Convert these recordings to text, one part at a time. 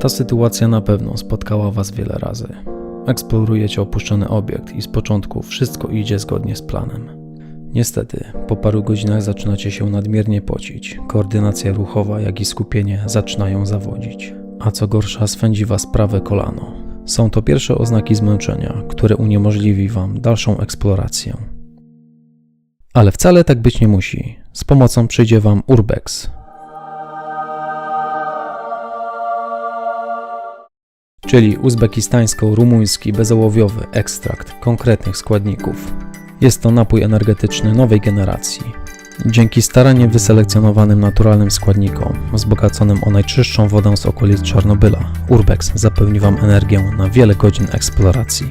Ta sytuacja na pewno spotkała Was wiele razy. Eksplorujecie opuszczony obiekt i z początku wszystko idzie zgodnie z planem. Niestety, po paru godzinach zaczynacie się nadmiernie pocić, koordynacja ruchowa, jak i skupienie zaczynają zawodzić, a co gorsza swędzi Was prawe kolano. Są to pierwsze oznaki zmęczenia, które uniemożliwi Wam dalszą eksplorację. Ale wcale tak być nie musi. Z pomocą przyjdzie Wam Urbex, czyli uzbekistańsko-rumuński bezołowiowy ekstrakt konkretnych składników. Jest to napój energetyczny nowej generacji. Dzięki starannie wyselekcjonowanym naturalnym składnikom, wzbogaconym o najczystszą wodę z okolic Czarnobyla, Urbex zapewni Wam energię na wiele godzin eksploracji.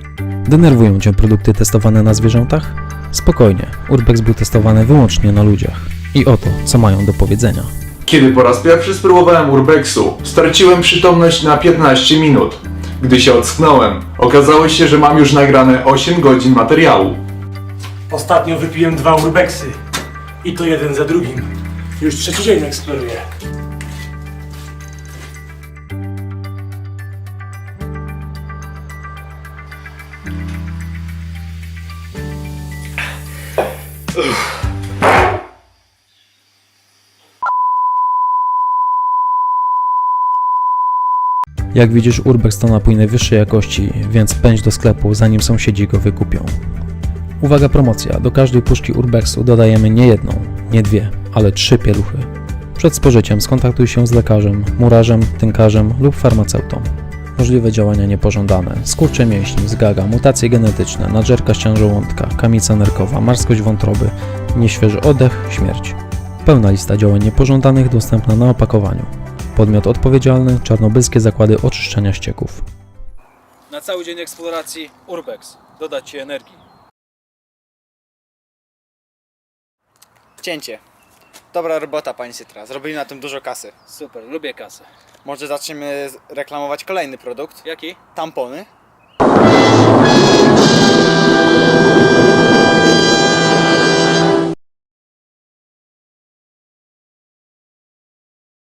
Denerwują Cię produkty testowane na zwierzętach? Spokojnie, Urbex był testowany wyłącznie na ludziach. I oto, co mają do powiedzenia. Kiedy po raz pierwszy spróbowałem urbexu, straciłem przytomność na 15 minut. Gdy się ocknąłem, okazało się, że mam już nagrane 8 godzin materiału. Ostatnio wypiłem dwa urbexy. I to jeden za drugim. Już trzeci dzień eksploruję. Jak widzisz, Urbex to napój najwyższej jakości, więc pędź do sklepu, zanim sąsiedzi go wykupią. Uwaga promocja, do każdej puszki Urbexu dodajemy nie jedną, nie dwie, ale trzy pieluchy. Przed spożyciem skontaktuj się z lekarzem, murarzem, tynkarzem lub farmaceutą. Możliwe działania niepożądane, skurcze mięśni, zgaga, mutacje genetyczne, nadżerka ścian żołądka, kamica nerkowa, marskość wątroby, nieświeży oddech, śmierć. Pełna lista działań niepożądanych dostępna na opakowaniu. Podmiot odpowiedzialny Czarnobylskie Zakłady Oczyszczania Ścieków. Na cały dzień eksploracji Urbex. Dodać Ci energii. Cięcie. Dobra robota, pani Sytra. Zrobili na tym dużo kasy. Super, lubię kasę. Może zaczniemy reklamować kolejny produkt? Jaki? Tampony.